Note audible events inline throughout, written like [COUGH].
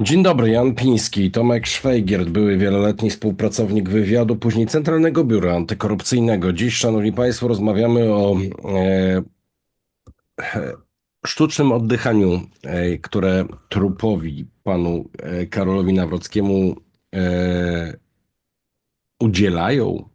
Dzień dobry, Jan Piński, Tomek Szwajgiert, były wieloletni współpracownik wywiadu, później Centralnego Biura Antykorupcyjnego. Dziś, Szanowni Państwo, rozmawiamy o e, sztucznym oddychaniu, e, które trupowi panu e, Karolowi Nawrockiemu e, udzielają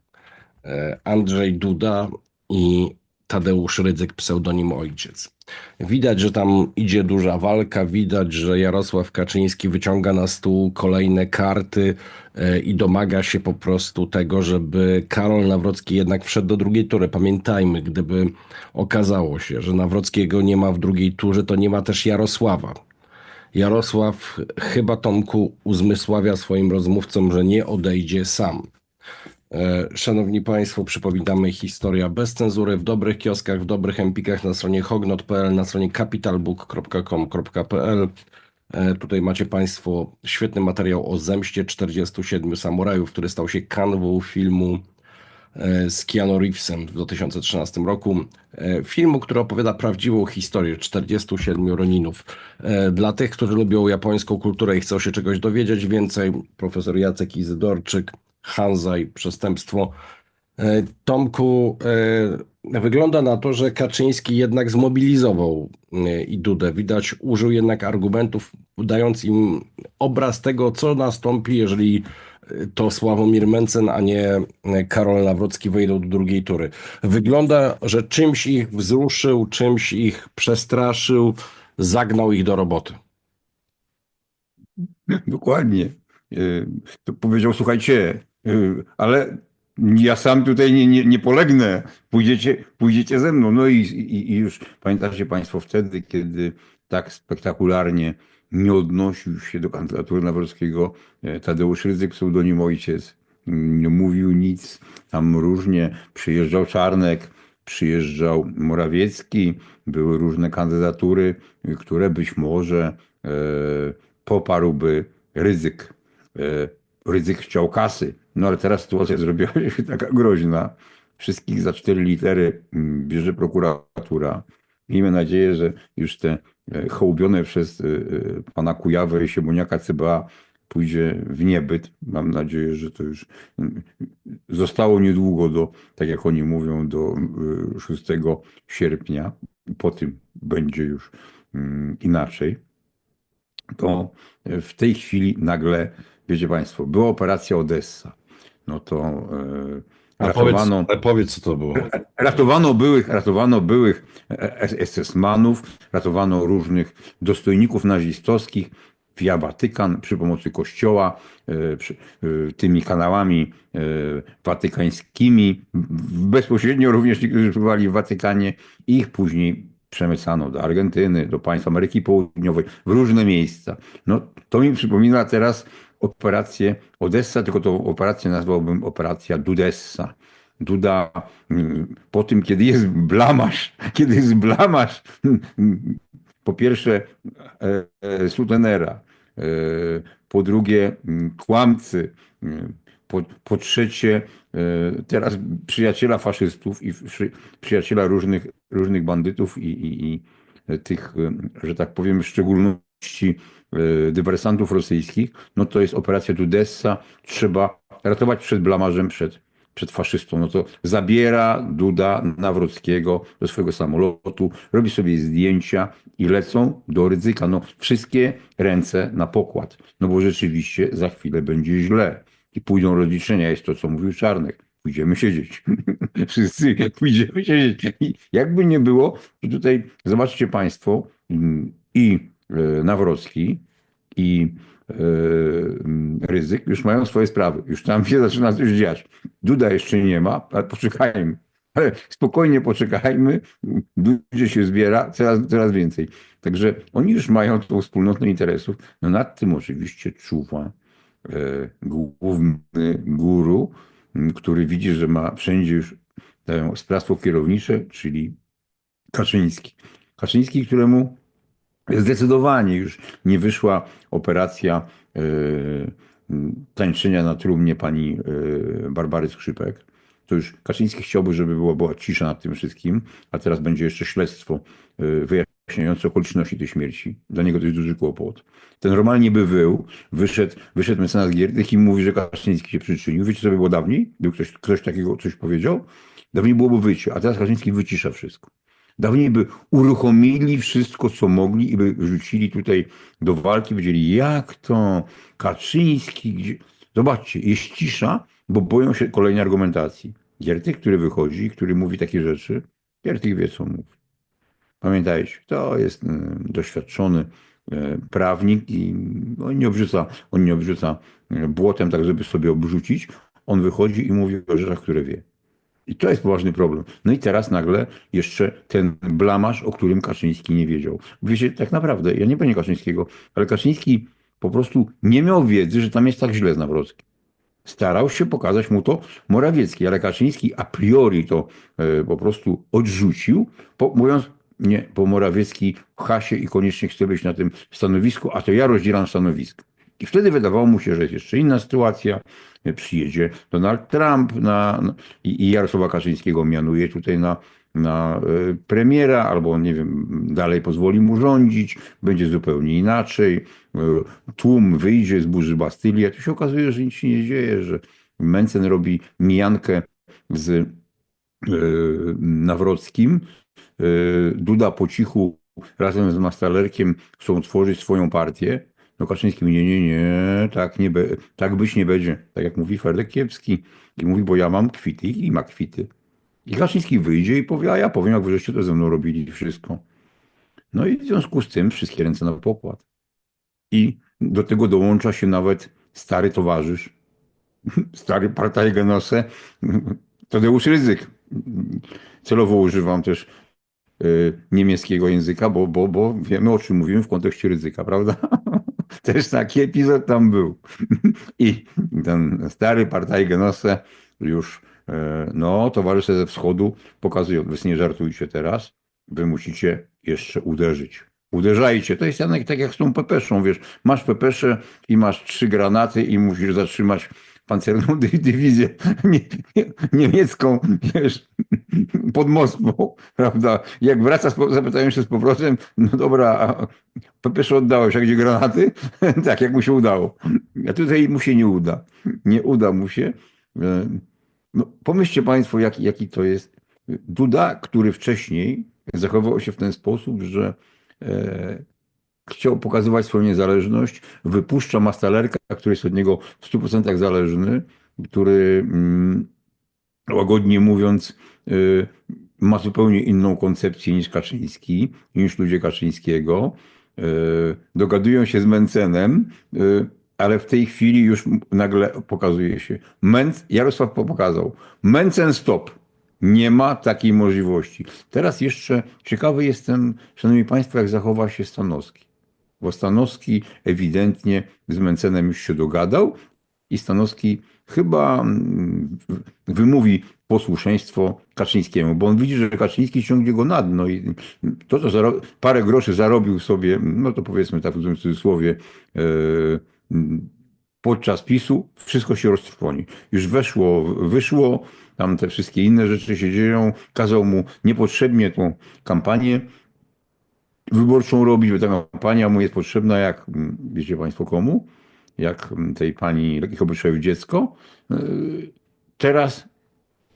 e, Andrzej Duda i Tadeusz Rydzyk, pseudonim Ojciec. Widać, że tam idzie duża walka, widać, że Jarosław Kaczyński wyciąga na stół kolejne karty e, i domaga się po prostu tego, żeby Karol Nawrocki jednak wszedł do drugiej tury. Pamiętajmy, gdyby okazało się, że Nawrockiego nie ma w drugiej turze, to nie ma też Jarosława. Jarosław chyba Tomku uzmysławia swoim rozmówcom, że nie odejdzie sam. E, Szanowni Państwo, przypominamy historia bez cenzury w dobrych kioskach, w dobrych empikach na stronie hognot.pl, na stronie capitalbook.com.pl. E, Tutaj macie Państwo świetny materiał o zemście 47 samurajów, który stał się kanwą filmu e, z Keanu Reevesem w 2013 roku. Filmu, który opowiada prawdziwą historię 47 Roninów. Dla tych, którzy lubią japońską kulturę i chcą się czegoś dowiedzieć więcej, profesor Jacek Izydorczyk, Hanzai, Przestępstwo. E, Tomku, e, wygląda na to, że Kaczyński jednak zmobilizował e, i Dudę. Widać, użył jednak argumentów, dając im obraz tego, co nastąpi, jeżeli to Sławomir Mencen, a nie Karol Nawrocki wejdą do drugiej tury. Wygląda, że czymś ich wzruszył, czymś ich przestraszył, zagnał ich do roboty. Dokładnie. To powiedział, słuchajcie, ale ja sam tutaj nie, nie, nie polegnę, pójdziecie, pójdziecie ze mną. No i, i, i już pamiętacie Państwo wtedy, kiedy tak spektakularnie nie odnosił się do kandydatury Nawrockiego e, Tadeusz Rydzyk, pseudonim ojciec, nie mówił nic, tam różnie, przyjeżdżał Czarnek, przyjeżdżał Morawiecki, były różne kandydatury, y, które być może e, poparłby Rydzyk. E, Rydzyk chciał kasy, no ale teraz sytuacja zrobiła [LAUGHS] się taka groźna. Wszystkich za cztery litery mm, bierze prokuratura. Miejmy nadzieję, że już te e, hołubione przez e, e, pana Kujawę i Siemoniaka CBA pójdzie w niebyt. Mam nadzieję, że to już mm, zostało niedługo do, tak jak oni mówią, do e, 6 sierpnia. Po tym będzie już mm, inaczej to w tej chwili nagle, wiecie Państwo, była operacja Odessa. No to e, powiedz, ratowano, a powiedz, co to było. ratowano byłych, ratowano byłych SS-manów, ratowano różnych dostojników nazistowskich via Watykan przy pomocy kościoła, e, przy, e, tymi kanałami e, watykańskimi, bezpośrednio również niektórzy przybywali w Watykanie, ich później przemycano do Argentyny, do państw Ameryki Południowej, w różne miejsca. No, to mi przypomina teraz operację Odessa, tylko tą operację nazwałbym operacja Dudessa. Duda po tym, kiedy jest blamasz, [LAUGHS] kiedy jest blamasz, [LAUGHS] po pierwsze e, e, sutenera, e, po drugie mm, kłamcy, mm, po, po trzecie teraz przyjaciela faszystów i przy, przyjaciela różnych, różnych bandytów i, i, i tych, że tak powiem, w szczególności dywersantów rosyjskich, no to jest operacja Dudessa. Trzeba ratować przed blamarzem, przed, przed faszystą. No to zabiera Duda Nawrockiego do swojego samolotu, robi sobie zdjęcia i lecą do ryzyka. No wszystkie ręce na pokład. No bo rzeczywiście za chwilę będzie źle. I pójdą rozliczenia. Jest to, co mówił Czarnek. Pójdziemy siedzieć. [LAUGHS] Wszyscy pójdziemy siedzieć. I jakby nie było, tutaj zobaczcie Państwo mm, i Nawrocki, i e, Ryzyk już mają swoje sprawy. Już tam się zaczyna coś dziać. Duda jeszcze nie ma, ale poczekajmy. Ale spokojnie poczekajmy. Dudzie się zbiera coraz, coraz więcej. Także oni już mają tą wspólnotę interesów. No nad tym oczywiście czuwa e, główny guru, który widzi, że ma wszędzie już e, sprawstwo kierownicze, czyli Kaczyński. Kaczyński, któremu zdecydowanie już nie wyszła operacja m, tańczenia na trumnie pani e, Barbary Skrzypek. To już Kaczyński chciałby, żeby była, była cisza nad tym wszystkim, a teraz będzie jeszcze śledztwo, wyjaśnienie wyjaśniające okoliczności tej śmierci. Dla niego to jest duży kłopot. Ten normalnie by wył, wyszedł, wyszedł mecenas Giertych i mówi, że Kaczyński się przyczynił. Wiecie, co by było dawniej? Gdyby ktoś, ktoś takiego coś powiedział? Dawniej byłoby wycie, a teraz Kaczyński wycisza wszystko. Dawniej by uruchomili wszystko, co mogli i by rzucili tutaj do walki, powiedzieli, jak to Kaczyński, gdzie... Zobaczcie, jest cisza, bo boją się kolejnej argumentacji. Giertych, który wychodzi, który mówi takie rzeczy, Giertych wie, co mówi. Pamiętajcie, to jest mm, doświadczony e, prawnik i on nie obrzuca, on nie obrzuca e, błotem tak, żeby sobie obrzucić. On wychodzi i mówi o rzeczach, które wie. I to jest poważny problem. No i teraz nagle jeszcze ten blamaż, o którym Kaczyński nie wiedział. Wiecie, tak naprawdę, ja nie bronię Kaczyńskiego, ale Kaczyński po prostu nie miał wiedzy, że tam jest tak źle z Nawrockim. Starał się pokazać mu to Morawiecki, ale Kaczyński a priori to e, po prostu odrzucił, po, mówiąc, nie, bo Morawiecki pcha się i koniecznie chce być na tym stanowisku, a to ja rozdzielam stanowisko. I wtedy wydawało mu się, że jest jeszcze inna sytuacja. Przyjedzie Donald Trump na, i, i Jarosława Kaczyńskiego mianuje tutaj na, na e, premiera, albo nie wiem, dalej pozwoli mu rządzić, będzie zupełnie inaczej. E, Tłum wyjdzie, zburzy Bastylię. Tu się okazuje, że nic się nie dzieje, że Mencen robi mijankę z e, Nawrockim. Duda po cichu razem z Mastalerkiem chcą tworzyć swoją partię. No Kaczyński mówi, nie, nie, nie, tak, nie be, tak być nie będzie. Tak jak mówi Ferdek Kiepski. I mówi, bo ja mam kwity i ma kwity. I Kaczyński wyjdzie i powie, a ja powiem, jak wyżeście to ze mną robili wszystko. No i w związku z tym wszystkie ręce na pokład. I do tego dołącza się nawet stary towarzysz, [LAUGHS] stary partajgenosę, Tadeusz Ryzyk. Celowo używam też y, niemieckiego języka, bo, bo, bo wiemy o czym mówimy w kontekście ryzyka, prawda? [LAUGHS] Też taki epizod tam był. I ten stary partajgenosę już, y, no, towarzysze ze wschodu pokazują, wy nie żartujcie teraz, wy musicie jeszcze uderzyć. Uderzajcie. To jest Janek tak jak z tą pepeszą, wiesz, masz pepeszę i masz trzy granaty i musisz zatrzymać pancerną dy- dywizję nie, [LAUGHS] nie, niemiecką, wiesz, pod Moskwą, prawda? Jak wraca, po- zapytają się z powrotem, no dobra, a pepeszę oddałeś, a gdzie granaty? [LAUGHS] tak, jak mu się udało. A tutaj mu się nie uda. Nie uda mu się. E, No, pomyślcie Państwo, jaki, jaki to jest Duda, który wcześniej zachował się w ten sposób, że e, chciał pokazywać swoją niezależność, wypuszcza Mastalerka, który jest od niego w 100% zależny, który mm, łagodnie mówiąc y, ma zupełnie inną koncepcję niż Kaczyński, niż ludzie Kaczyńskiego. Y, Dogadują się z Mencenem, y, ale w tej chwili już nagle pokazuje się. Menc, Jarosław pokazał. Mencen stop. Nie ma takiej możliwości. Teraz jeszcze ciekawy jestem, szanowni państwo, jak zachowa się Stanowski. Bo Stanowski ewidentnie z Mencenem już się dogadał i Stanowski chyba mm, wymówi posłuszeństwo Kaczyńskiemu, bo on widzi, że Kaczyński ciągnie go na dno i to, co parę groszy zarobił sobie, no to powiedzmy tak w cudzysłowie, e, podczas PiSu, wszystko się roztrwoni. Już weszło, wyszło, tam te wszystkie inne rzeczy się dzieją, kazał mu niepotrzebnie tą kampanię wyborczą robić, bo ta kampania mu jest potrzebna jak, mm, wiecie Państwo komu? Jak mm, tej pani takich obyczajów dziecko. Yy, Teraz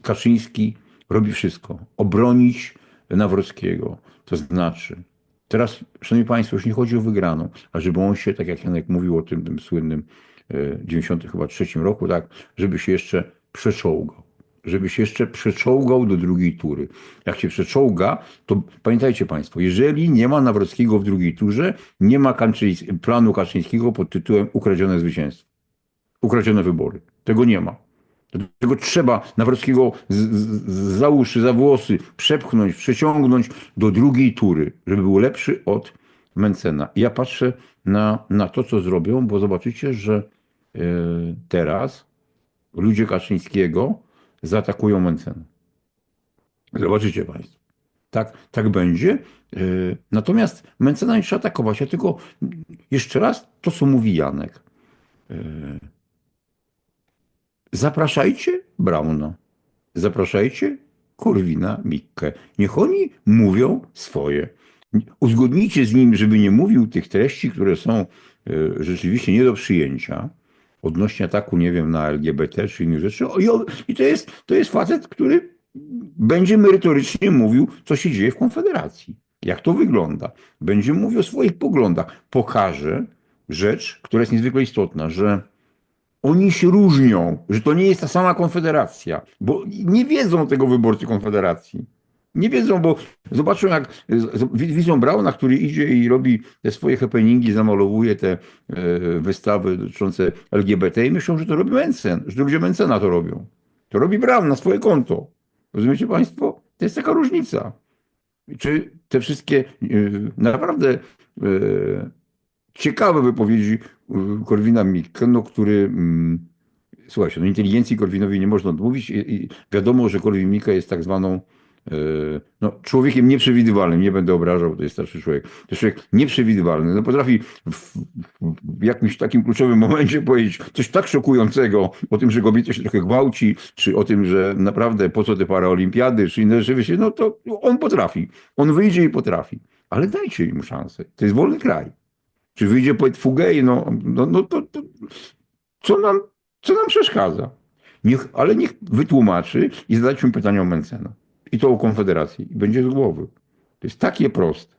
Kaczyński robi wszystko. Obronić Nawrockiego. To znaczy, teraz, Szanowni Państwo, już nie chodzi o wygraną, a żeby on się, tak jak Janek mówił o tym, tym słynnym e, 90 chyba trzecim roku, tak, żeby się jeszcze przeczołgał. Żeby się jeszcze przeczołgał do drugiej tury. Jak się przeczołga, to pamiętajcie Państwo, jeżeli nie ma Nawrockiego w drugiej turze, nie ma planu Kaczyńskiego pod tytułem Ukradzione zwycięstwo. Ukradzione wybory. Tego nie ma. Dlatego trzeba Nawrockiego z, z, za uszy, za włosy przepchnąć, przeciągnąć do drugiej tury, żeby był lepszy od Mencena. Ja patrzę na, na to, co zrobią, bo zobaczycie, że e, teraz ludzie Kaczyńskiego zaatakują Mencena. Zobaczycie Państwo. Tak, tak będzie. E, Natomiast Mencena nie trzeba atakować. Ja tylko jeszcze raz to, co mówi Janek. E, Zapraszajcie Brauna. Zapraszajcie Korwina Mikke. Niech oni mówią swoje. uzgodnijcie z nim, żeby nie mówił tych treści, które są e, rzeczywiście nie do przyjęcia odnośnie ataku, nie wiem, na LGBT czy innych rzeczy. I, i to, jest, to jest facet, który będzie merytorycznie mówił, co się dzieje w Konfederacji. Jak to wygląda. Będzie mówił o swoich poglądach. Pokaże rzecz, która jest niezwykle istotna, że oni się różnią, że to nie jest ta sama Konfederacja, bo nie wiedzą tego wyborcy Konfederacji. Nie wiedzą, bo zobaczą jak widzą Brauna, który idzie i robi te swoje happeningi, zamalowuje te e, wystawy dotyczące LGBT i myślą, że to robi Mencen, że ludzie Mencena to robią. To robi Braun na swoje konto. Rozumiecie Państwo? To jest taka różnica. Czy te wszystkie e, naprawdę e, ciekawe wypowiedzi Korwina Mikke, który mm, słuchajcie, no inteligencji Korwinowi nie można odmówić i, wiadomo, że Korwin Mikke jest tak zwaną no, człowiekiem nieprzewidywalnym, nie będę obrażał, bo to jest starszy człowiek. To jest człowiek nieprzewidywalny. No, potrafi w, w jakimś takim kluczowym momencie powiedzieć coś tak szokującego o tym, że kobieta się trochę gwałci, czy o tym, że naprawdę po co te paraolimpiady, czy inne rzeczy, no to on potrafi. On wyjdzie i potrafi. Ale dajcie im szansę. To jest wolny kraj. Czy wyjdzie poet Fugej, no, no, no to, to co nam, co nam przeszkadza? Niech, ale niech wytłumaczy i zadać mu pytania o Mencena. I to o Konfederacji. I będzie z głowy. To jest takie proste.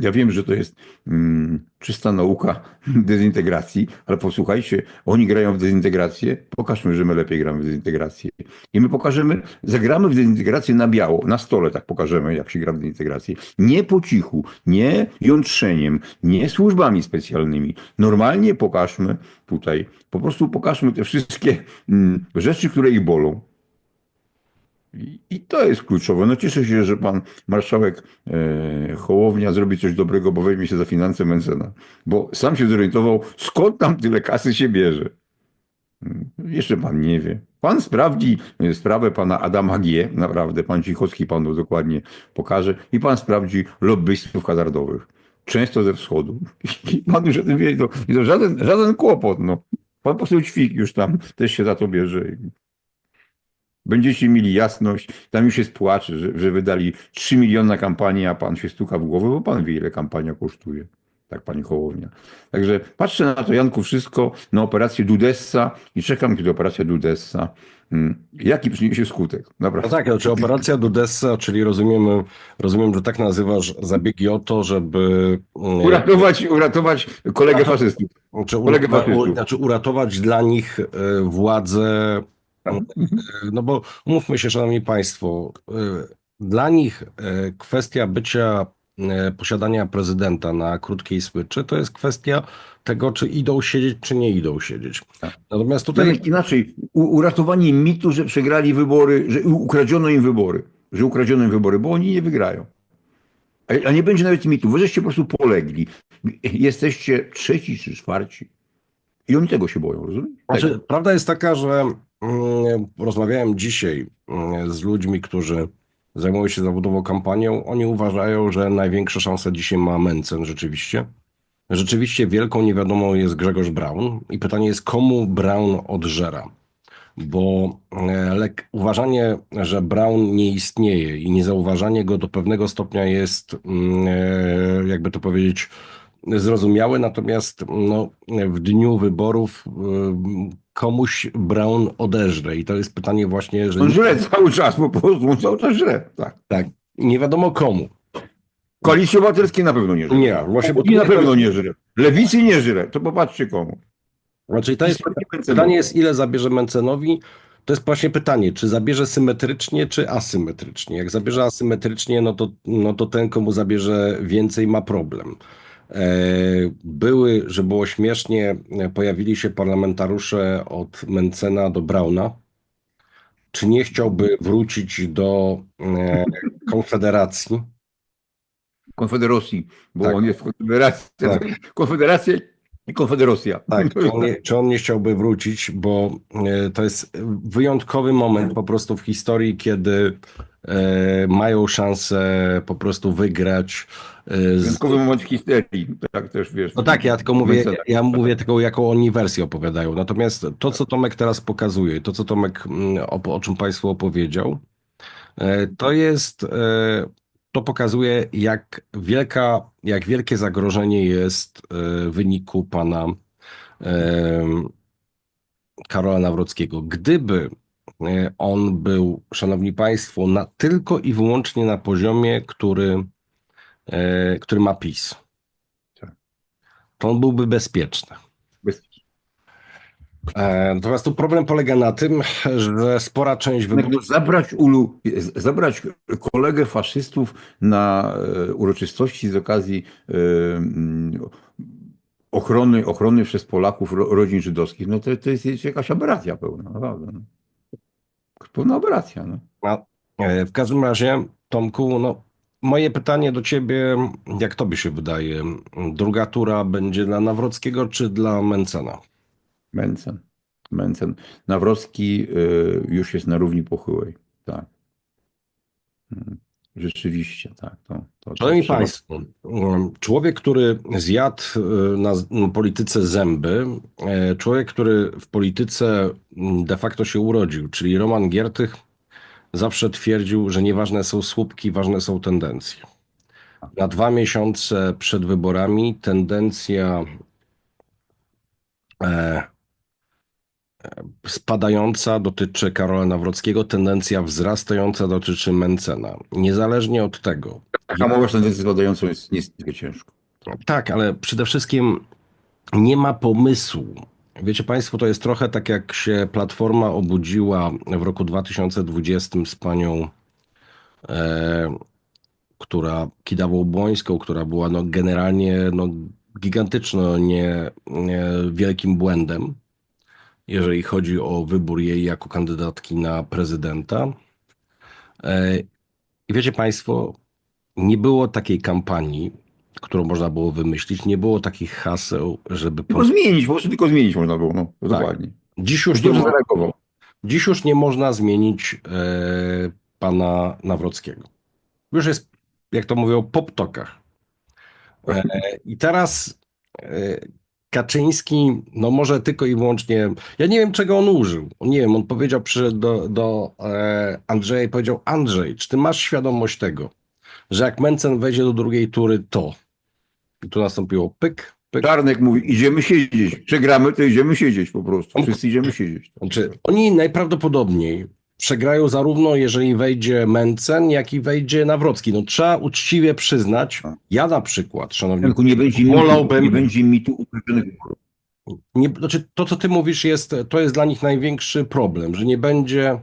Ja wiem, że to jest mm, czysta nauka [LAUGHS] dezintegracji, ale posłuchajcie, oni grają w dezintegrację, pokażmy, że my lepiej gramy w dezintegrację. I my pokażemy, zagramy w dezintegrację na biało, na stole tak pokażemy, jak się gra w dezintegrację. Nie po cichu, nie jątrzeniem, nie służbami specjalnymi. Normalnie pokażmy tutaj, po prostu pokażmy te wszystkie mm, rzeczy, które ich bolą. I, to jest kluczowe. No cieszę się, że pan marszałek e, Hołownia zrobi coś dobrego, bo weźmie się za finanse Mencena. Bo sam się zorientował, skąd tam tyle kasy się bierze. Mm, Jeszcze pan nie wie. Pan sprawdzi e, sprawę pana Adama G. Naprawdę, pan Cichocki panu dokładnie pokaże. I pan sprawdzi lobbystów hazardowych. Często ze wschodu. I pan już o tym wie. To, to żaden, żaden kłopot. No. Pan poseł Ćwik już tam też się za to bierze. Będziecie mieli jasność, tam już jest płacz, że, że wydali 3 miliony na kampanię, a pan się stuka w głowę, bo pan wie, ile kampania kosztuje. Tak, pani Hołownia. Także patrzę na to, Janku, wszystko na operację Dudessa i czekam, kiedy operacja Dudessa, mm, jaki przyniesie skutek. No Naprawdę. tak, znaczy operacja Dudessa, czyli rozumiemy, rozumiem, że tak nazywasz zabiegi o to, żeby mm, Uratować, uratować kolegę faszystów. Znaczy, Kolegę uratować, faszystów. znaczy uratować dla nich e, władzę, e, no bo umówmy się, szanowni państwo, e, dla nich e, kwestia bycia, e, posiadania prezydenta na krótkiej smyczy, to jest kwestia tego, czy idą siedzieć, czy nie idą siedzieć. Tak. Natomiast tutaj, Tutaj inaczej, uratowanie mitu, że przegrali wybory, że ukradziono im wybory, że ukradziono im wybory, bo oni nie wygrają. A, nie będzie nawet mitu, wy żeście po prostu polegli. Jesteście trzeci czy czwarci. I oni tego się boją, rozumiesz? Znaczy, prawda jest taka, że rozmawiałem dzisiaj mm, z ludźmi, którzy zajmują się zawodową kampanią. Oni uważają, że największe szanse dzisiaj ma Mencen rzeczywiście. Rzeczywiście wielką niewiadomą jest Grzegorz Braun i pytanie jest, komu Braun odżera? Bo e, lek, uważanie, że Braun nie istnieje i niezauważanie go do pewnego stopnia jest, mm, e, jakby to powiedzieć, zrozumiałe, natomiast no, w dniu wyborów y, komuś Brown odeżre i to jest pytanie właśnie, że On żre cały czas, po prostu on cały czas żre. Tak. tak, nie wiadomo komu. Koalicji Obywatelskiej na pewno nie żre. Nie, właśnie, bo I na pewno nie żre. Lewicy nie żre. To popatrzcie komu. Znaczy, to jest pytanie jest, ile zabierze Mencenowi. To jest właśnie pytanie, czy zabierze symetrycznie, czy asymetrycznie. Jak zabierze asymetrycznie, no to, no to ten, komu zabierze więcej, ma problem. E, Były, że było śmiesznie, e, pojawili się parlamentarusze od Mencena do Brauna. Czy nie chciałby wrócić do e, Konfederacji? Konfederacji, bo Tak. on jest w Konfederacji. Tak. Konfederacja i Konfederacja. Tak, czy on, nie, czy on nie chciałby wrócić, bo to jest wyjątkowy moment po prostu w historii, kiedy mają szansę po prostu wygrać. E, z, Wyjątkowy moment w historii. Tak też wiesz. no tak, ja tylko mówię, ja mówię tylko jaką oni wersję opowiadają. Natomiast to, co Tomek teraz pokazuje, to, co Tomek, mm, o, o czym Państwu opowiedział, e, to jest e, to pokazuje, jak wielka, jak wielkie zagrożenie jest w wyniku pana Karola Nawrockiego. Gdyby on był, szanowni państwo, na, tylko i wyłącznie na poziomie, który, który ma PiS, Tak. to on byłby bezpieczny. Bez... E, Natomiast tu problem polega na tym, że spora część wyborów. No, zabrać, ulu, zabrać kolegę faszystów na e, uroczystości z okazji e, mm, ochrony, ochrony przez Polaków ro, rodzin żydowskich, no to, to jest jakaś aberracja pełna, naprawdę. No. Pełna aberracja. No. E, W każdym razie, Tomku, no, moje pytanie do ciebie, jak tobie się wydaje, druga tura będzie dla Nawrockiego czy dla Mencena? Mencen. Mencen. Nawrocki y, już jest na równi pochyłej. Tak. Mm, Rzeczywiście, tak. To, to, Szanowni trzeba- Państwo, człowiek, który zjadł y, na polityce zęby, e, człowiek, który w polityce mm, de facto się urodził, czyli Roman Giertych, zawsze twierdził, że nieważne są słupki, ważne są tendencje. Na dwa miesiące przed wyborami tendencja e, e, spadająca dotyczy Karola Nawrockiego, tendencja wzrastająca dotyczy Mencena. Niezależnie od tego, Hamować tendencję spadającą jest niezwykle ciężko. tak, ale przede wszystkim nie ma pomysłu. Wiecie Państwo, to jest trochę tak, jak się Platforma obudziła w roku 2020 z panią, e, która Kidawą-Błońską, która była no, generalnie no, gigantyczno nie, nie wielkim błędem, jeżeli chodzi o wybór jej jako kandydatki na prezydenta. E, I wiecie Państwo, nie było takiej kampanii, którą można było wymyślić, nie było takich haseł, żeby... Tylko zmienić, po prostu tylko zmienić można było. No, Tak. Dokładnie. Dziś Już nie dobrze mo- zareagował. dziś już nie można zmienić e, pana Nawrockiego. Już jest, jak to mówią, po ptokach. E, I teraz e, Kaczyński, no może tylko i wyłącznie, ja nie wiem czego on użył. Nie wiem, on powiedział, przyszedł do, do e, Andrzeja i powiedział, Andrzej, czy ty masz świadomość tego, że jak Mencen wejdzie do drugiej tury, to... I tu nastąpiło pyk, pyk. Czarnek mówi, idziemy siedzieć. Przegramy, to idziemy siedzieć po prostu. Wszyscy idziemy siedzieć. Znaczy, oni najprawdopodobniej przegrają zarówno jeżeli wejdzie Mencen, jak i wejdzie Nawrocki. No trzeba uczciwie przyznać, ja na przykład, szanowni Tylko nie będzie Wolałbym- nie będzie uprawnionych wyborów. nie, znaczy to, co ty mówisz, jest, to jest dla nich największy problem, że nie będzie.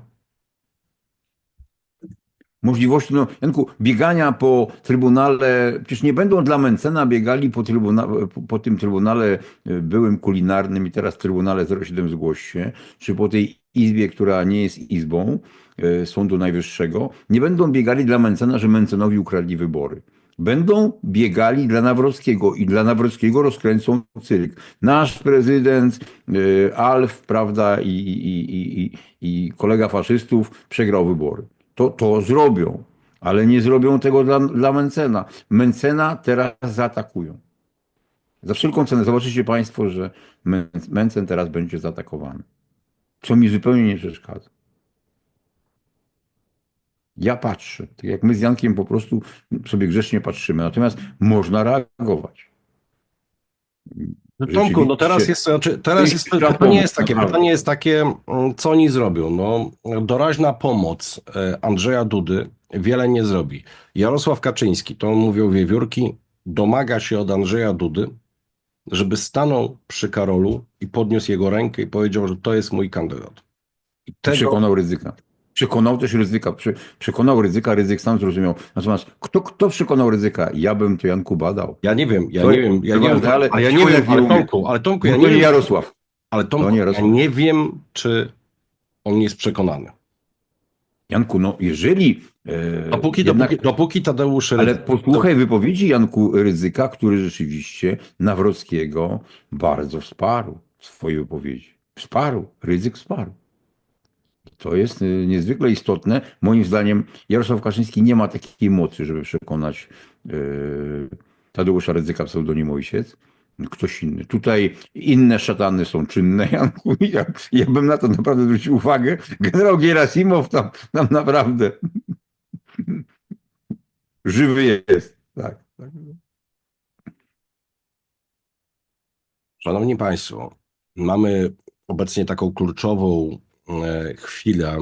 Możliwości, no Janku, biegania po Trybunale, przecież nie będą dla Mencena biegali po, trybuna, po, po tym Trybunale y, byłym kulinarnym i teraz Trybunale 07 zgłoś się, czy po tej izbie, która nie jest izbą y, Sądu Najwyższego, nie będą biegali dla Mencena, że Mencenowi ukradli wybory. Będą biegali dla Nawrockiego i dla Nawrockiego rozkręcą cyrk. Nasz prezydent y, Alf, prawda, i, i, i, i kolega faszystów przegrał wybory. To, to zrobią, ale nie zrobią tego dla, dla Mencena. Mencena teraz zaatakują. Za wszelką cenę. Zobaczycie Państwo, że Men- Mencen teraz będzie zaatakowany. Co mi zupełnie nie przeszkadza. Ja patrzę, tak jak my z Jankiem po prostu sobie grzecznie patrzymy. Natomiast można reagować. No, Tomku, no teraz jest, znaczy, teraz jest, pytanie jest takie, pytanie jest takie, mm, co oni zrobią? No, doraźna pomoc e, Andrzeja Dudy wiele nie zrobi. Jarosław Kaczyński, to mówią wiewiórki, domaga się od Andrzeja Dudy, żeby stanął przy Karolu i podniósł jego rękę i powiedział, że to jest mój kandydat. I tego, Przekonał ryzyka. Przekonał też ryzyka. Prze, przekonał ryzyka, ryzyk sam zrozumiał. Natomiast kto, kto przekonał ryzyka? Ja bym to Janku badał. ja nie wiem, ja To- nie wiem, ja to nie wiem, ale ale ja nie wiem, ale. Tomku, ale Tomku, ja nie nie wiem, Jarosław. ale Tomku, To nie ja Jarosław. nie wiem, czy on jest przekonany. Janku, no jeżeli... E, Dopóki, jednak, dopóki, dopóki Tadeusz ale Rydzyk- posłuchaj wypowiedzi Janku Ryzyka, który rzeczywiście Nawrockiego bardzo wsparł w swojej wypowiedzi. Wsparł. Ryzyk wsparł. To jest y, niezwykle istotne. Moim zdaniem Jarosław Kaczyński nie ma takiej mocy, żeby przekonać yy, Tadeusza Rydzyka pseudonim Ojciec. Ktoś inny. Tutaj inne szatany są czynne, [LAUGHS] Janku. Ja, ja bym na to naprawdę zwrócił uwagę. Generał Gierasimow tam, tam naprawdę [LAUGHS] żywy jest. Tak. tak. Szanowni Państwo, mamy obecnie taką kluczową chwilę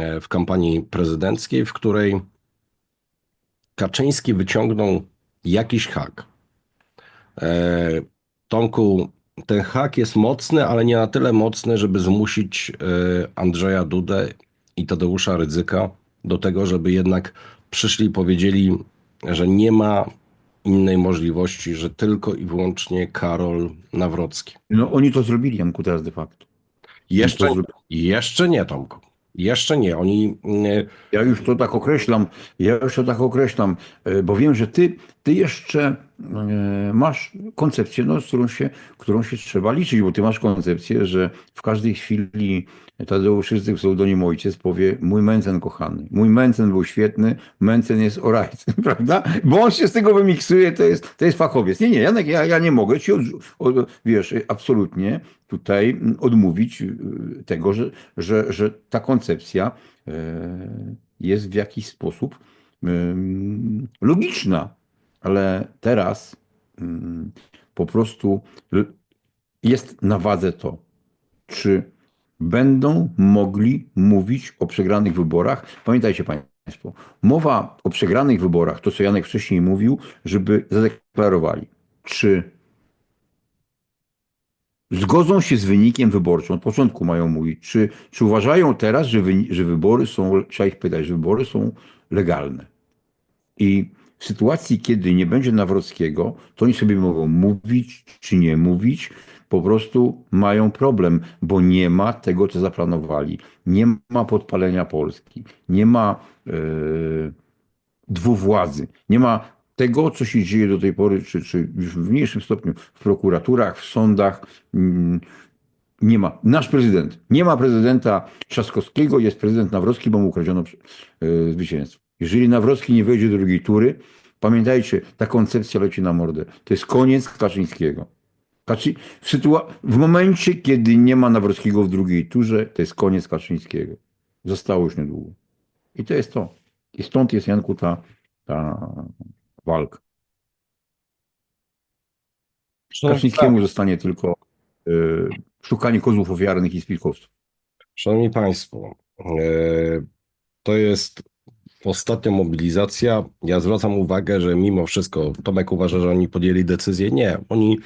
e, w kampanii prezydenckiej, w której Kaczyński wyciągnął jakiś hak. E, Tomku, ten hak jest mocny, ale nie na tyle mocny, żeby zmusić e, Andrzeja Dudę i Tadeusza Rydzyka do tego, żeby jednak przyszli i powiedzieli, że nie ma innej możliwości, że tylko i wyłącznie Karol Nawrocki. No oni to zrobili, Janku, teraz de facto. Jeszcze, to jeszcze nie, Tomku. Jeszcze nie. Oni. mm, Ja już to tak określam, ja już to tak określam, e, bo wiem, że ty, ty jeszcze e, masz koncepcję, no, z którą się, którą się trzeba liczyć, bo ty masz koncepcję, że w każdej chwili Tadeusz Rydzyk, pseudonim ojciec, powie mój Mencen kochany, mój Mencen był świetny, Mencen jest orajcem, [LAUGHS] prawda? Bo on się z tego wymiksuje, to jest, to jest fachowiec. Nie, nie, Janek, ja, ja nie mogę ci, od, od, wiesz, absolutnie tutaj odmówić y, tego, że, że, że ta koncepcja e, jest w jakiś sposób logiczna, ale teraz ym, po prostu jest na wadze to, czy będą mogli mówić o przegranych wyborach. Pamiętajcie Państwo, mowa o przegranych wyborach, to co Janek wcześniej mówił, żeby zadeklarowali, czy zgodzą się z wynikiem wyborczym. Od początku mają mówić, czy, czy uważają teraz, że, wyni- że wybory są, trzeba ich pytać, że wybory są legalne. I w sytuacji, kiedy nie będzie Nawrockiego, to oni sobie mogą mówić czy nie mówić, po prostu mają problem, bo nie ma tego, co zaplanowali. Nie ma podpalenia Polski, nie ma e, dwuwładzy, nie ma tego, co się dzieje do tej pory, czy, czy już w mniejszym stopniu w prokuraturach, w sądach. mm, Nie ma. Nasz prezydent. Nie ma prezydenta Trzaskowskiego, jest prezydent Nawrocki, bo mu ukradziono e, zwycięstwo. Jeżeli Nawrocki nie wejdzie do drugiej tury, pamiętajcie, ta koncepcja leci na mordę. To jest koniec Kaczyńskiego. Kaczy... W, sytua... w momencie, kiedy nie ma Nawrockiego w drugiej turze, to jest koniec Kaczyńskiego. Zostało już niedługo. I to jest to. I stąd jest, Janku, ta, ta walka. Kaczyńskiemu zostanie tylko y, szukanie kozłów ofiarnych i spiskowców. Szanowni Państwo, e, to jest ostatnia mobilizacja. Ja zwracam uwagę, że mimo wszystko Tomek uważa, że oni podjęli decyzję. Nie, oni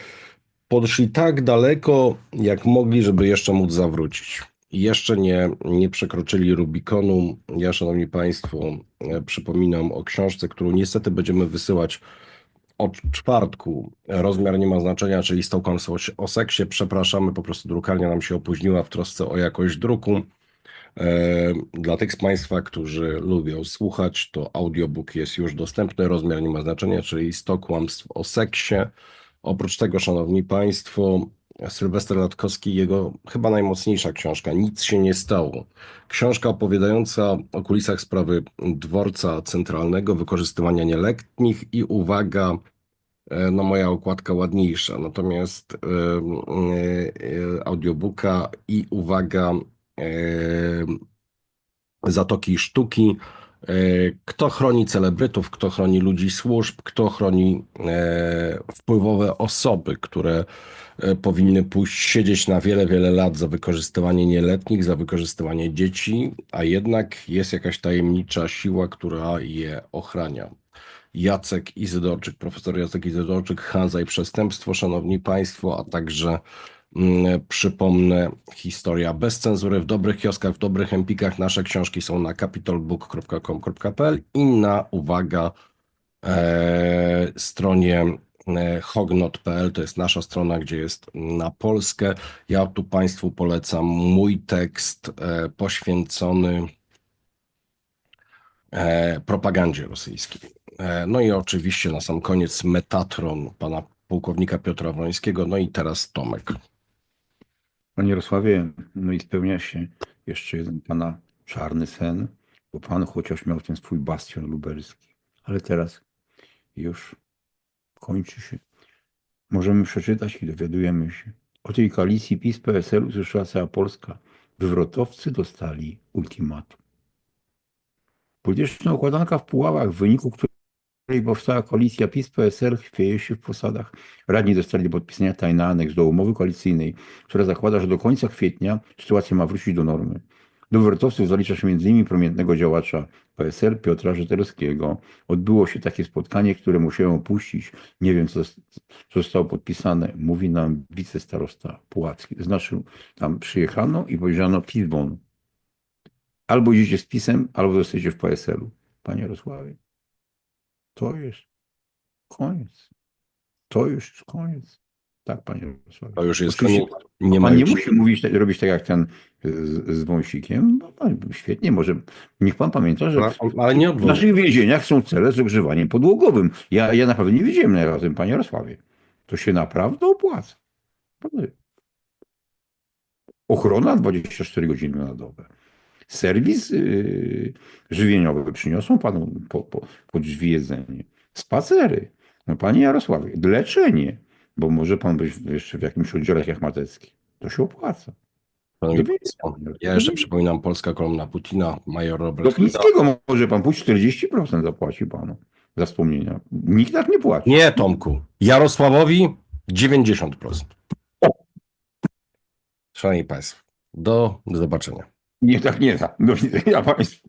podszli tak daleko, jak mogli, żeby jeszcze móc zawrócić. Jeszcze nie, nie przekroczyli Rubikonu. Ja, Szanowni Państwo, e, przypominam o książce, którą niestety będziemy wysyłać od czwartku. Rozmiar nie ma znaczenia, czyli kons- o seksie. Przepraszamy, po prostu drukarnia nam się opóźniła w trosce o jakość druku. E, Dla tych z Państwa, którzy lubią słuchać, to audiobook jest już dostępny. Rozmiar nie ma znaczenia, czyli 100 kłamstw o seksie. Oprócz tego, Szanowni Państwo, Sylwester Latkowski, jego chyba najmocniejsza książka, Nic się nie stało. Książka opowiadająca o kulisach sprawy dworca centralnego, wykorzystywania nieletnich i uwaga, e, no moja okładka ładniejsza, natomiast e, e, audiobooka i uwaga, Zatoki Sztuki. E, Kto chroni celebrytów, kto chroni ludzi służb, kto chroni e, wpływowe osoby, które e, powinny pójść siedzieć na wiele, wiele lat za wykorzystywanie nieletnich, za wykorzystywanie dzieci, a jednak jest jakaś tajemnicza siła, która je ochrania. Jacek Izydorczyk, profesor Jacek Izydorczyk, Hanza i Przestępstwo, szanowni państwo, a także przypomnę, historia bez cenzury w dobrych kioskach, w dobrych empikach. Nasze książki są na capitolbook.com.pl i na, uwaga, e, stronie e, hognot.pl, to jest nasza strona, gdzie jest na Polskę. Ja tu Państwu polecam mój tekst e, poświęcony e, propagandzie rosyjskiej. No i oczywiście na sam koniec Metatron pana pułkownika Piotra Wrońskiego, no i teraz Tomek. Panie Jarosławie, no i spełnia się jeszcze jeden pana czarny sen, bo pan chociaż miał ten swój bastion lubelski, ale teraz już kończy się. Możemy przeczytać i dowiadujemy się. O tej koalicji PiS-PSL usłyszała cała Polska. Wywrotowcy dostali ultimatum. Polityczna układanka w Puławach, w wyniku jeżeli powstała koalicja PiS-PSL, chwieje się w posadach. Radni dostali do podpisania tajny aneks do umowy koalicyjnej, która zakłada, że do końca kwietnia sytuacja ma wrócić do normy. Do wyborców zalicza się m.in. prominentnego działacza PSL Piotra Żyterskiego. Odbyło się takie spotkanie, które musiałem opuścić. Nie wiem, co, zostało podpisane. Mówi nam wicestarosta Pułacki. Znaczy, tam przyjechano i powiedziano PiS-bon. Albo idziecie z PiSem, albo zostajecie w PSL-u. Panie Jarosławie, to jest koniec. To już jest koniec. Tak, panie Jarosławie. To już jest Oczywiście koniec. Nie ma Pan nie już- musi mówić, robić tak jak ten z, z wąsikiem. No, pan, świetnie, może. Niech pan pamięta, że Ale- ale nie w naszych więzieniach są cele z ogrzewaniem podłogowym. Ja, ja naprawdę nie wiedziałem na razem, panie Jarosławie. To się naprawdę opłaca. Ochrona 24 godziny na dobę. Serwis yy, żywieniowy przyniosą panu po, po, po drzwi jedzenie. Spacery. No, panie Jarosławie, leczenie. Bo może pan być jeszcze w jakimś oddziale jak Matecki. To się opłaca. Ja jeszcze przypominam polska kolumna Putina, major Robert Do Klickiego może pan pójść 40% zapłaci panu za wspomnienia. Nikt tak nie płaci. Nie, Tomku. Jarosławowi 90%. Szanowni Państwo, do zobaczenia. Nie, tak nie da. Do widzenia państwu.